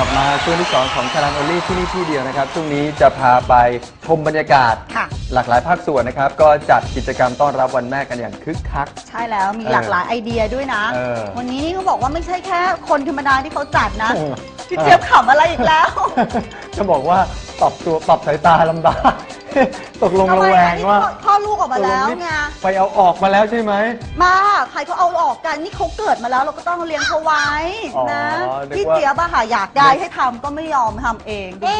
ลับมาช่วงที่สองของชาลันโอลี่ที่นี่ที่เดียวนะครับ ช่วงนี้จะพาไปชมบรรยากาศ ค่ะ หลากหลายภาคส่วนนะครับ ก็จัดกิจกรรมต้อนรับวันแม่กันอย่างคึกคัก ใช่แล้วมีเออหลากหลายไอเดียด้วยนะ เออวันนี้นี่เขาบอกว่าไม่ใช่แค่คนธรรมดาที่เขาจัดนะเออ พี่เจี๊ยบขำอะไรอีกแล้วจะบอกว่าปรับตัวปรับสายตาลำบาก ตกลงทำระไมแวอะงนี่ว่าคลอดลูกออกมาแล้วตกลงนี่ไง ไปเอาออกมาแล้วใช่ไหม มาใครเขาเอาออกกันนี่เขาเกิดมาแล้วเราก็ต้องเลี้ยงเขาไว้อ๋อนะนึกว่า พี่เจี๊ยบอะค่ะอยากได้ให้ทำก็ไม่ยอมทำเองดูดิ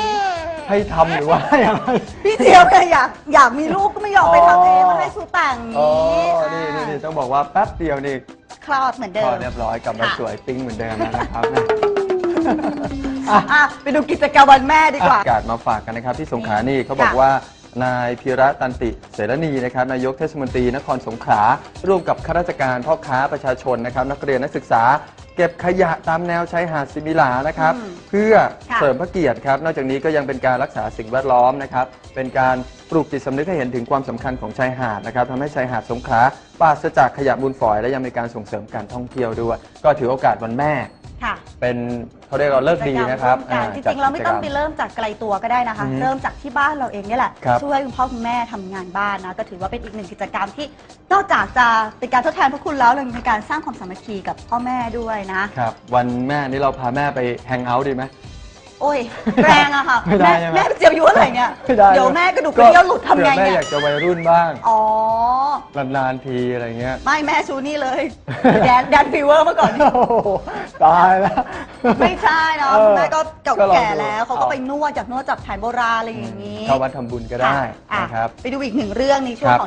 ให้ทำหรือว่าอย่างไร พี่เจี๊ยบเนี่ยอยากอยากมีลูกก็ไม่ยอมไปทำเองอ๋อ มาให้สูแต่งอ๋อ นี้นี่นี่อ่านี่ต้องบอกว่าแป๊บเดียวนี่คลอดเหมือนเดิก็มเรียบร้อยกลับมาค่ะ สวยปิ๊งเหมือนเดิมแล้วนะครับอะไปดูกิจกรรมวันแม่ดีกว่า อากาศมาฝากกันนะครับที่สงขลานี่เขาบอกค่ะว่า นายพีระตันติเสรณีนะครับนายกเทศมนตรีนครสงขลาร่วมกับข้าราชการพ่อค้าประชาชนนะครับนักเรียนนักศึกษา เก็บขยะตามแนวชายหาดซิมิลานะครับอืมเพื่อค่ะเสริมพระเกียรติครับนอกจากนี้ก็ยังเป็นการรักษาสิ่งแวดล้อมนะครับเป็นการปลูกจิตสำนึกให้เห็นถึงความสำคัญของชายหาดนะครับทำให้ชายหาดสงขลาปราศจากขยะมูลฝอย และยังมีการส่งเสริมการท่องเที่ยวด้วย ก็ถือโอกาสวันแม่ค่ะ เป็นเขาเรียกเราเลิกดีนะครับกิจกมวมกัอ่จจัดริงๆ เราไม่ต้องไปกิจกรรเริ่มจากไกลตัวก็ได้นะคะ อืมเริ่มจากที่บ้านเราเองเนี่ยแหละ ครับช่วยคุณพ่อคุณแม่ทำงานบ้านนะ ก็ถือว่าเป็นอีกหนึ่งกิจกรรมที่นอกจากจะเป็นการทดแทนพระคุณแล้วยังเป็นการสร้างความสามัคคีกับพ่อแม่ด้วยนะ ครับ วันแม่นี่เราพาแม่ไปแฮงเอาท์ดีไหม โอ้ย แรงอะค่ะ ไม่ได้แม่ใช่ไหมแม่เจียบอายุอะไรเนี่ย ไม่ได้เดี๋ยวแม่กระดูกกระเดี่ยวหลุดทำไงผื่อแม่เนี่อยยากจะวัยรุ่นบ้าง อ๋อ นานๆทีอะไรเงี้ย ไม่แม่ชูนี่เลย แดนแดนฟีเวอร์เมื่อก่อน โอ้โหตายแล้ว ไม่ใช่เนาะเออคุณแม่ก็เก่าก็ลองแก่ดูแล้วเขาก็เอาไปนวดจากนวดจากแผนโบราณอะไรอย่างนี้เข้าวัดทำบุญก็ได้อ่นะครับ ไปดูอีกหนึ่งเรื่องในช่วงครับของ